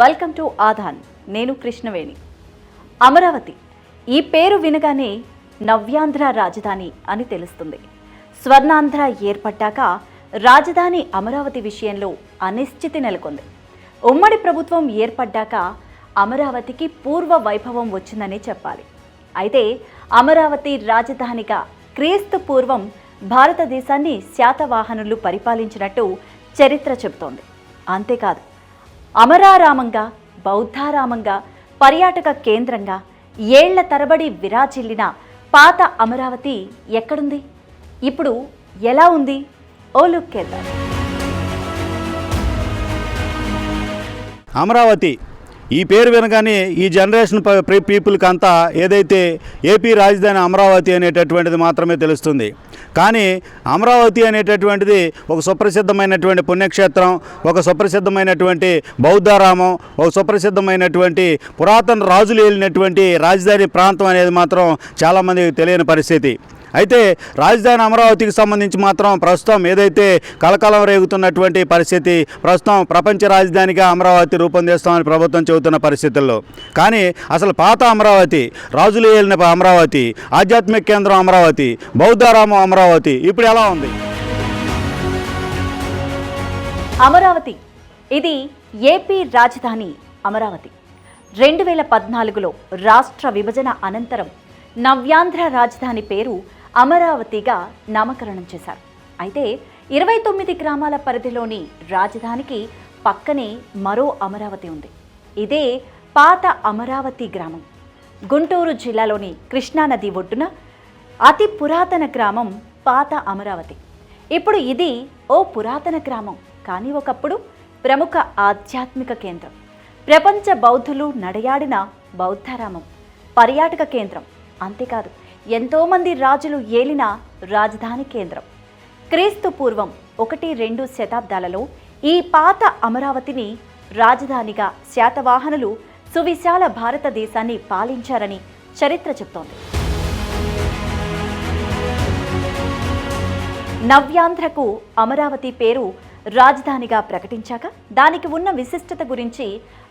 Welcome to ఆధాన్. నేను కృష్ణవేణి. అమరావతి. ఈ పేరు వినగానే నవ్యాంధ్ర రాజధాని అని తెలుస్తుంది. స్వర్ణాంధ్ర ఏర్పడ్డాక రాజధాని అమరావతి విషయంలో అనిశ్చితి నెలకొంది. ఉమ్మడి ప్రభుత్వం ఏర్పడ్డాక అమరావతికి పూర్వ వైభవం వచ్చిందని చెప్పాలి. అయితే అమరావతి రాజధానిగా క్రీస్తు పూర్వం భారతదేశాన్ని శాతవాహనులు పరిపాలించినట్టు చరిత్ర చెబుతోంది. అంతేకాదు అమరారామంగా బౌద్ధారామంగా పర్యాటక కేంద్రంగా ఏళ్ళ తరబడి విరాజిల్లిన పాత అమరావతి ఎక్కడుంది? ఇప్పుడు ఎలా ఉంది? ఓ లుక్ అమరావతి ఈ పేరు వినగానే ఈ జనరేషన్ పీపుల్కి అంతా ఏదైతే ఏపీ రాజధాని అమరావతి అనేటటువంటిది మాత్రమే తెలుస్తుంది. కానీ అమరావతి అనేటటువంటిది ఒక సుప్రసిద్ధమైనటువంటి పుణ్యక్షేత్రం ఒక సుప్రసిద్ధమైనటువంటి బౌద్ధారామం ఒక సుప్రసిద్ధమైనటువంటి పురాతన రాజులు వెళ్ళినటువంటి రాజధాని ప్రాంతం అనేది మాత్రం చాలామందికి తెలియని పరిస్థితి. అయితే రాజధాని అమరావతికి సంబంధించి మాత్రం ప్రస్తుతం ఏదైతే కలకలం రేగుతున్నటువంటి పరిస్థితి ప్రస్తుతం ప్రపంచ రాజధానిగా అమరావతి రూపొందిస్తామని ప్రభుత్వం చెబుతున్న పరిస్థితుల్లో. కానీ అసలు పాత అమరావతి రాజులు ఏలిన అమరావతి ఆధ్యాత్మిక కేంద్రం అమరావతి బౌద్ధారామం అమరావతి ఇప్పుడు ఎలా ఉంది? అమరావతి. ఇది ఏపీ రాజధాని అమరావతి. రెండు వేల పద్నాలుగులో రాష్ట్ర విభజన అనంతరం నవ్యాంధ్ర రాజధాని పేరు అమరావతిగా నామకరణం చేశారు. అయితే ఇరవై తొమ్మిది గ్రామాల పరిధిలోని రాజధానికి పక్కనే మరో అమరావతి ఉంది. ఇదే పాత అమరావతి గ్రామం. గుంటూరు జిల్లాలోని కృష్ణానది ఒడ్డున అతి పురాతన గ్రామం పాత అమరావతి. ఇప్పుడు ఇది ఓ పురాతన గ్రామం. కానీ ఒకప్పుడు ప్రముఖ ఆధ్యాత్మిక కేంద్రం. ప్రపంచ బౌద్ధులు నడయాడిన బౌద్ధారామం పర్యాటక కేంద్రం. అంతేకాదు ఎంతోమంది రాజులు ఏలిన రాజధాని కేంద్రం. క్రీస్తు పూర్వం ఒకటి రెండు శతాబ్దాలలో ఈ పాత అమరావతిని రాజధానిగా శాతవాహనులు సువిశాల భారతదేశాన్ని పాలించారని చరిత్ర చెప్తోంది. నవ్యాంధ్రకు అమరావతి పేరు రాజధానిగా ప్రకటించాక దానికి ఉన్న విశిష్టత గురించి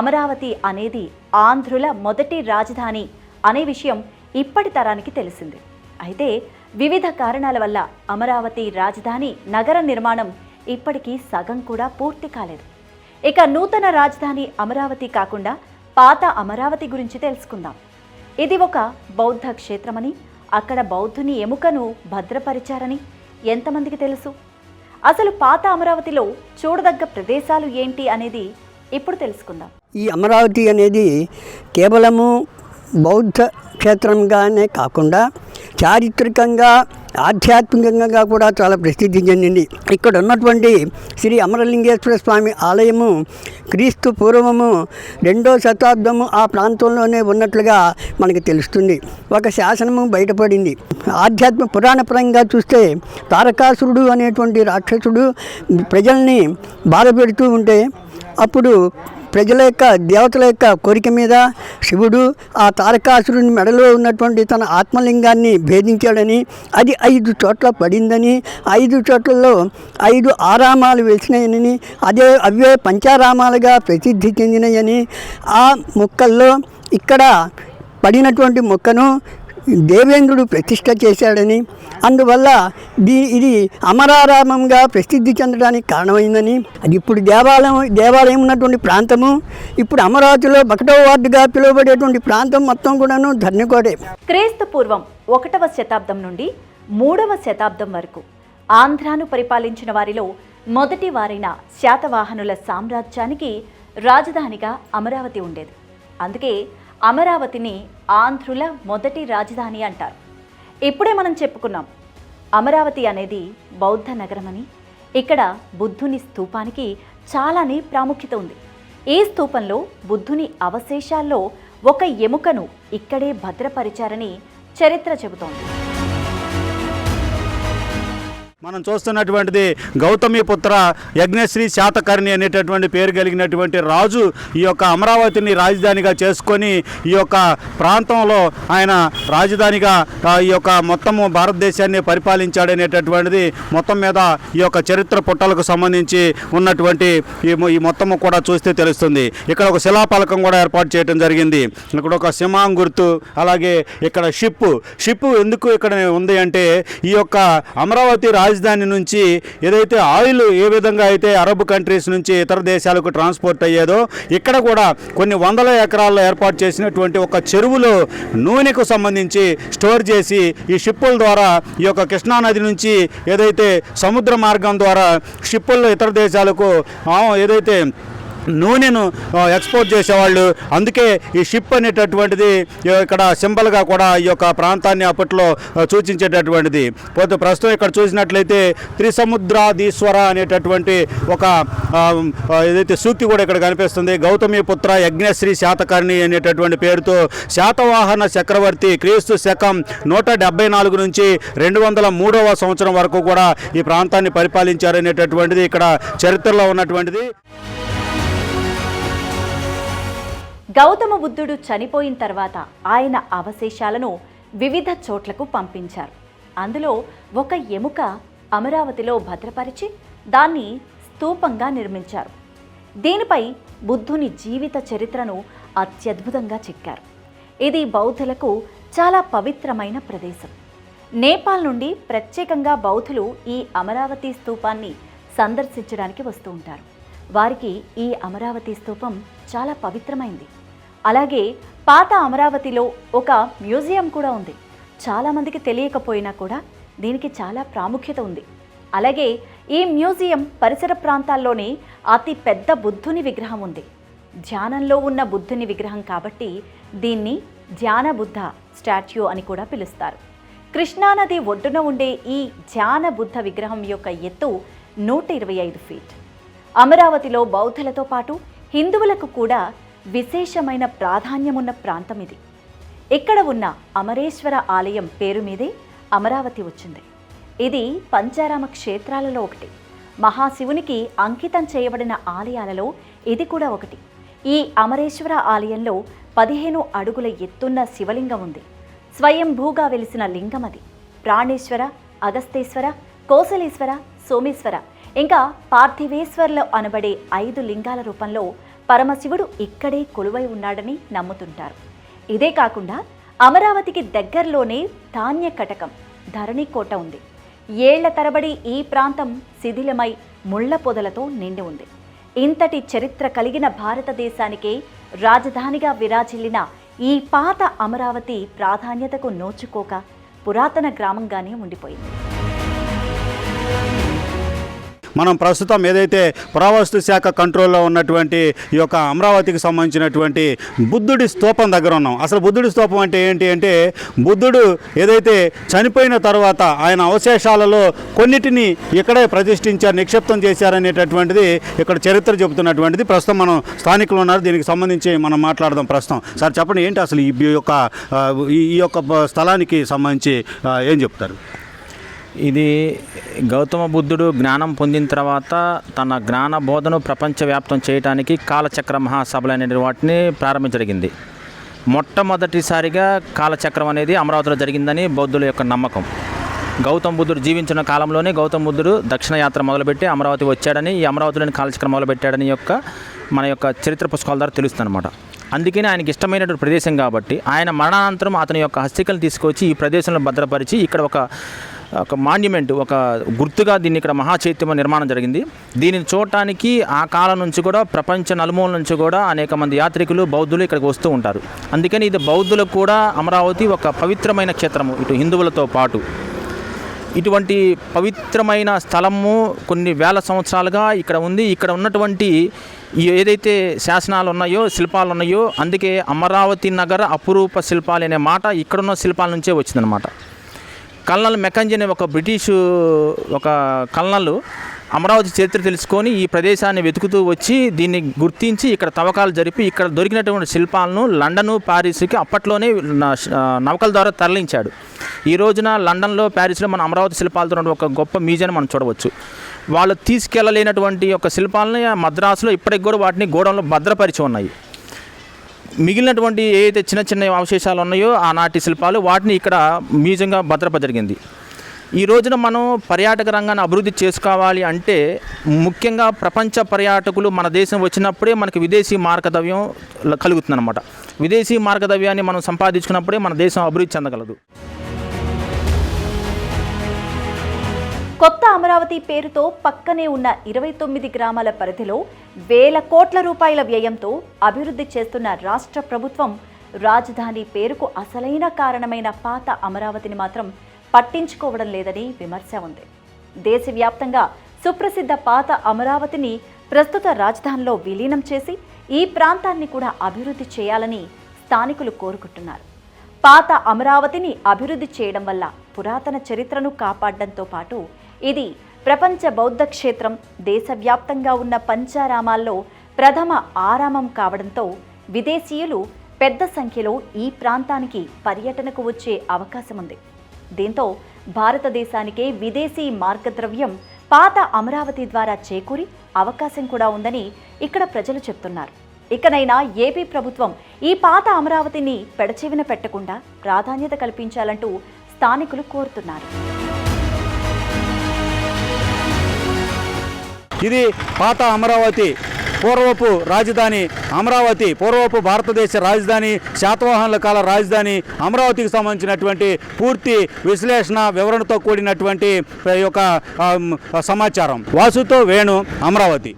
అమరావతి అనేది ఆంధ్రుల మొదటి రాజధాని అనే విషయం ఇప్పటి తరానికి తెలిసింది. అయితే వివిధ కారణాల వల్ల అమరావతి రాజధాని నగర నిర్మాణం ఇప్పటికీ సగం కూడా పూర్తి కాలేదు. ఇక నూతన రాజధాని అమరావతి కాకుండా పాత అమరావతి గురించి తెలుసుకుందాం. ఇది ఒక బౌద్ధ క్షేత్రమని అక్కడ బౌద్ధుని ఎముకను భద్రపరిచారని ఎంతమందికి తెలుసు? అసలు పాత అమరావతిలో చూడదగ్గ ప్రదేశాలు ఏంటి అనేది ఇప్పుడు తెలుసుకుందాం. ఈ అమరావతి అనేది కేవలము బౌద్ధ క్షేత్రంగానే కాకుండా చారిత్రకంగా ఆధ్యాత్మికంగా కూడా చాలా ప్రసిద్ధి చెందింది. ఇక్కడ ఉన్నటువంటి శ్రీ అమరలింగేశ్వర స్వామి ఆలయము క్రీస్తు పూర్వము రెండో శతాబ్దము ఆ ప్రాంతంలోనే ఉన్నట్లుగా మనకు తెలుస్తుంది. ఒక శాసనము బయటపడింది. ఆధ్యాత్మ పురాణపరంగా చూస్తే తారకాసురుడు అనేటువంటి రాక్షసుడు ప్రజల్ని బాధపెడుతూ ఉంటే అప్పుడు ప్రజల యొక్క దేవతల యొక్క కోరిక మీద శివుడు ఆ తారకాసురుని మెడలో ఉన్నటువంటి తన ఆత్మలింగాన్ని భేదించాడని అది ఐదు చోట్ల పడిందని ఐదు చోట్లలో ఐదు ఆరామాలు వెలిసినాయని అదే అవే పంచారామాలుగా ప్రసిద్ధి చెందినాయని ఆ మొక్కల్లో ఇక్కడ పడినటువంటి మొక్కను దేవేంద్రుడు ప్రతిష్ట చేశాడని అందువల్ల దీ ఇది అమరారామంగా ప్రసిద్ధి చెందడానికి కారణమైందని. అది ఇప్పుడు దేవాలయం దేవాలయం ఉన్నటువంటి ప్రాంతము. ఇప్పుడు అమరావతిలో ఒకటో వార్డుగా పిలువబడేటువంటి ప్రాంతం మొత్తం కూడాను ధర్నికోటే. క్రీస్తు పూర్వం ఒకటవ శతాబ్దం నుండి మూడవ శతాబ్దం వరకు ఆంధ్రాను పరిపాలించిన వారిలో మొదటి వారైన శాతవాహనుల సామ్రాజ్యానికి రాజధానిగా అమరావతి ఉండేది. అందుకే అమరావతిని ఆంధ్రుల మొదటి రాజధాని అంటారు. ఇప్పుడే మనం చెప్పుకున్నాం అమరావతి అనేది బౌద్ధ నగరమని. ఇక్కడ బుద్ధుని స్థూపానికి చాలానే ప్రాముఖ్యత ఉంది. ఈ స్థూపంలో బుద్ధుని అవశేషాల్లో ఒక ఎముకను ఇక్కడే భద్రపరిచారని చరిత్ర చెబుతోంది. మనం చూస్తున్నటువంటిది గౌతమి పుత్ర యజ్ఞశ్రీ శాతకర్ణి అనేటటువంటి పేరు కలిగినటువంటి రాజు ఈ యొక్క అమరావతిని రాజధానిగా చేసుకొని ఈ యొక్క ప్రాంతంలో ఆయన రాజధానిగా ఈ యొక్క మొత్తము భారతదేశాన్ని పరిపాలించాడనేటటువంటిది మొత్తం మీద ఈ యొక్క చరిత్ర పుట్టలకు సంబంధించి ఉన్నటువంటి ఈ మొత్తము కూడా చూస్తే తెలుస్తుంది. ఇక్కడ ఒక శిలాపలకం కూడా ఏర్పాటు చేయడం జరిగింది. ఇక్కడ ఒక సింహాం గుర్తు అలాగే ఇక్కడ షిప్ షిప్ ఎందుకు ఇక్కడ ఉంది అంటే ఈ యొక్క అమరావతి రాజ రాజధాని నుంచి ఏదైతే ఆయిల్ ఏ విధంగా అయితే అరబ్ కంట్రీస్ నుంచి ఇతర దేశాలకు ట్రాన్స్పోర్ట్ అయ్యేదో ఇక్కడ కూడా కొన్ని వందల ఎకరాల్లో ఏర్పాటు చేసినటువంటి ఒక చెరువులో నూనెకు సంబంధించి స్టోర్ చేసి ఈ షిప్పుల ద్వారా ఈ యొక్క కృష్ణానది నుంచి ఏదైతే సముద్ర మార్గం ద్వారా షిప్పుల్లో ఇతర దేశాలకు ఏదైతే నూనెను ఎక్స్పోర్ట్ చేసేవాళ్ళు. అందుకే ఈ షిప్ అనేటటువంటిది ఇక్కడ సింబల్గా కూడా ఈ యొక్క ప్రాంతాన్ని అప్పట్లో సూచించేటటువంటిది. పోతే ప్రస్తుతం ఇక్కడ చూసినట్లయితే త్రిసముద్రాధీశ్వర అనేటటువంటి ఒక ఏదైతే సూక్తి కూడా ఇక్కడ కనిపిస్తుంది గౌతమి పుత్ర యజ్ఞశ్రీ శాతకర్ణి అనేటటువంటి పేరుతో శాతవాహన చక్రవర్తి క్రీస్తు శకం నూట డెబ్బై నాలుగు నుంచి రెండు వందల మూడవ సంవత్సరం వరకు కూడా ఈ ప్రాంతాన్ని పరిపాలించారనేటటువంటిది ఇక్కడ చరిత్రలో ఉన్నటువంటిది. గౌతమ బుద్ధుడు చనిపోయిన తర్వాత ఆయన అవశేషాలను వివిధ చోట్లకు పంపించారు. అందులో ఒక ఎముక అమరావతిలో భద్రపరిచి దాన్ని స్తూపంగా నిర్మించారు. దీనిపై బుద్ధుని జీవిత చరిత్రను అత్యద్భుతంగా చెక్కారు. ఇది బౌద్ధులకు చాలా పవిత్రమైన ప్రదేశం. నేపాల్ నుండి ప్రత్యేకంగా బౌద్ధులు ఈ అమరావతి స్తూపాన్ని సందర్శించడానికి వస్తూ ఉంటారు. వారికి ఈ అమరావతి స్తూపం చాలా పవిత్రమైంది. అలాగే పాత అమరావతిలో ఒక మ్యూజియం కూడా ఉంది. చాలామందికి తెలియకపోయినా కూడా దీనికి చాలా ప్రాముఖ్యత ఉంది. అలాగే ఈ మ్యూజియం పరిసర ప్రాంతాల్లోనే అతి పెద్ద బుద్ధుని విగ్రహం ఉంది. ధ్యానంలో ఉన్న బుద్ధుని విగ్రహం కాబట్టి దీన్ని ధ్యాన బుద్ధ స్టాచ్యూ అని కూడా పిలుస్తారు. కృష్ణానది ఒడ్డున ఉండే ఈ ధ్యాన బుద్ధ విగ్రహం యొక్క ఎత్తు నూట ఇరవై ఐదు ఫీట్. అమరావతిలో బౌద్ధులతో పాటు హిందువులకు కూడా విశేషమైన ప్రాధాన్యమున్న ప్రాంతం ఇది. ఇక్కడ ఉన్న అమరేశ్వర ఆలయం పేరు మీదే అమరావతి వచ్చింది. ఇది పంచారామ క్షేత్రాలలో ఒకటి. మహాశివునికి అంకితం చేయబడిన ఆలయాలలో ఇది కూడా ఒకటి. ఈ అమరేశ్వర ఆలయంలో పదిహేను అడుగుల ఎత్తున్న శివలింగం ఉంది. స్వయంభూగా వెలిసిన లింగం అది. ప్రాణేశ్వర అగస్తేశ్వర కోసలేశ్వర సోమేశ్వర ఇంకా పార్థివేశ్వర్లు అనబడే ఐదు లింగాల రూపంలో పరమశివుడు ఇక్కడే కొలువై ఉన్నాడని నమ్ముతుంటారు. ఇదే కాకుండా అమరావతికి దగ్గరలోనే ధాన్య కటకం ధరణికోట ఉంది. ఏళ్ళ తరబడి ఈ ప్రాంతం శిథిలమై ముళ్ళ పొదలతో నిండి ఉంది. ఇంతటి చరిత్ర కలిగిన భారతదేశానికే రాజధానిగా విరాజిల్లిన ఈ పాత అమరావతి ప్రాధాన్యతకు నోచుకోక పురాతన గ్రామంగానే ఉండిపోయింది. మనం ప్రస్తుతం ఏదైతే పురావస్తు శాఖ కంట్రోల్లో ఉన్నటువంటి ఈ యొక్క అమరావతికి సంబంధించినటువంటి బుద్ధుడి స్తూపం దగ్గర ఉన్నాం. అసలు బుద్ధుడి స్తూపం అంటే ఏంటి అంటే బుద్ధుడు ఏదైతే చనిపోయిన తర్వాత ఆయన అవశేషాలలో కొన్నిటిని ఇక్కడే ప్రతిష్ఠించారు నిక్షిప్తం చేశారనేటటువంటిది ఇక్కడ చరిత్ర చెబుతున్నటువంటిది. ప్రస్తుతం మనం స్థానికులు ఉన్నారు దీనికి సంబంధించి మనం మాట్లాడదాం ప్రస్తుతం. సార్ చెప్పండి ఏంటి అసలు ఈ యొక్క ఈ ఈ యొక్క స్థలానికి సంబంధించి ఏం చెప్తారు? ఇది గౌతమ బుద్ధుడు జ్ఞానం పొందిన తర్వాత తన జ్ఞాన బోధను ప్రపంచవ్యాప్తం చేయడానికి కాలచక్ర మహాసభలు అనే వాటిని ప్రారంభించగలిగింది మొట్టమొదటిసారిగా కాలచక్రం అనేది అమరావతిలో జరిగిందని బౌద్ధుల యొక్క నమ్మకం. గౌతమ బుద్ధుడు జీవించిన కాలంలోనే గౌతమ బుద్ధుడు దక్షిణ యాత్ర మొదలుపెట్టి అమరావతి వచ్చాడని ఈ అమరావతిలోని కాలచక్రం మొదలుపెట్టాడని యొక్క మన యొక్క చరిత్ర పుస్తకాల ద్వారా తెలుస్తుంది అనమాట అందుకని ఆయనకి ఇష్టమైనటువంటి ప్రదేశం కాబట్టి ఆయన మరణానంతరం అతని యొక్క హస్తికలు తీసుకొచ్చి ఈ ప్రదేశంలో భద్రపరిచి ఇక్కడ ఒక ఒక మాన్యుమెంట్ ఒక గుర్తుగా దీన్ని ఇక్కడ మహాచైత్యం నిర్మాణం జరిగింది. దీనిని చూడటానికి ఆ కాలం నుంచి కూడా ప్రపంచ నలుమూల నుంచి కూడా అనేక మంది యాత్రికులు బౌద్ధులు ఇక్కడికి వస్తూ ఉంటారు. అందుకని ఇది బౌద్ధులకు కూడా అమరావతి ఒక పవిత్రమైన క్షేత్రము ఇటు హిందువులతో పాటు. ఇటువంటి పవిత్రమైన స్థలము కొన్ని వేల సంవత్సరాలుగా ఇక్కడ ఉంది. ఇక్కడ ఉన్నటువంటి ఏదైతే శాసనాలు ఉన్నాయో శిల్పాలు ఉన్నాయో అందుకే అమరావతి నగర అపురూప శిల్పాలు అనే మాట ఇక్కడున్న శిల్పాల నుంచే వచ్చిందనమాట కల్నల్ మెకంజ్ అనే ఒక బ్రిటిషు ఒక కల్నలు అమరావతి చరిత్ర తెలుసుకొని ఈ ప్రదేశాన్ని వెతుకుతూ వచ్చి దీన్ని గుర్తించి ఇక్కడ తవ్వకాలు జరిపి ఇక్కడ దొరికినటువంటి శిల్పాలను లండను ప్యారిస్కి అప్పట్లోనే న- ద్వారా తరలించాడు. ఈ రోజున లండన్లో ప్యారిస్లో మన అమరావతి శిల్పాలతో ఉన్న ఒక గొప్ప మ్యూజియం మనం చూడవచ్చు. వాళ్ళు తీసుకెళ్ళలేనటువంటి ఒక శిల్పాలని మద్రాసులో ఇప్పటికి కూడా వాటిని గోడంలో భద్రపరిచి ఉన్నాయి. మిగిలినటువంటి ఏదైతే చిన్న చిన్న అవశేషాలు ఉన్నాయో ఆనాటి శిల్పాలు వాటిని ఇక్కడ మ్యూజియంగా భద్రప జరిగింది. ఈ రోజున మనం పర్యాటక రంగాన్ని అభివృద్ధి చేసుకోవాలి అంటే ముఖ్యంగా ప్రపంచ పర్యాటకులు మన దేశం వచ్చినప్పుడే మనకి విదేశీ మార్గదవ్యం కలుగుతుందన్నమాట. విదేశీ మార్గదవ్యాన్ని మనం సంపాదించుకున్నప్పుడే మన దేశం అభివృద్ధి చెందగలదు. కొత్త అమరావతి పేరుతో పక్కనే ఉన్న ఇరవై తొమ్మిది గ్రామాల పరిధిలో వేల కోట్ల రూపాయల వ్యయంతో అభివృద్ధి చేస్తున్న రాష్ట్ర ప్రభుత్వం రాజధాని పేరుకు అసలైన కారణమైన పాత అమరావతిని మాత్రం పట్టించుకోవడం లేదని విమర్శ ఉంది. దేశవ్యాప్తంగా సుప్రసిద్ధ పాత అమరావతిని ప్రస్తుత రాజధానిలో విలీనం చేసి ఈ ప్రాంతాన్ని కూడా అభివృద్ధి చేయాలని స్థానికులు కోరుకుంటున్నారు. పాత అమరావతిని అభివృద్ధి చేయడం వల్ల పురాతన చరిత్రను కాపాడడంతో పాటు ఇది ప్రపంచ బౌద్ధ క్షేత్రం దేశవ్యాప్తంగా ఉన్న పంచారామాల్లో ప్రథమ ఆరామం కావడంతో విదేశీయులు పెద్ద సంఖ్యలో ఈ ప్రాంతానికి పర్యటనకు వచ్చే అవకాశం ఉంది దీంతో భారతదేశానికే విదేశీ మార్గద్రవ్యం పాత అమరావతి ద్వారా చేకూరి అవకాశం కూడా ఉందని ఇక్కడ ప్రజలు చెప్తున్నారు. ఇకనైనా ఏపీ ప్రభుత్వం ఈ పాత అమరావతిని పెడచెవిన పెట్టకుండా ప్రాధాన్యత కల్పించాలంటూ స్థానికులు కోరుతున్నారు. ఇది పాత అమరావతి పూర్వపు రాజధాని అమరావతి పూర్వపు భారతదేశ రాజధాని శాతవాహనుల కాల రాజధాని అమరావతికి సంబంధించినటువంటి పూర్తి విశ్లేషణ వివరణతో కూడినటువంటి యొక్క సమాచారం. వాసుతో వేణు అమరావతి.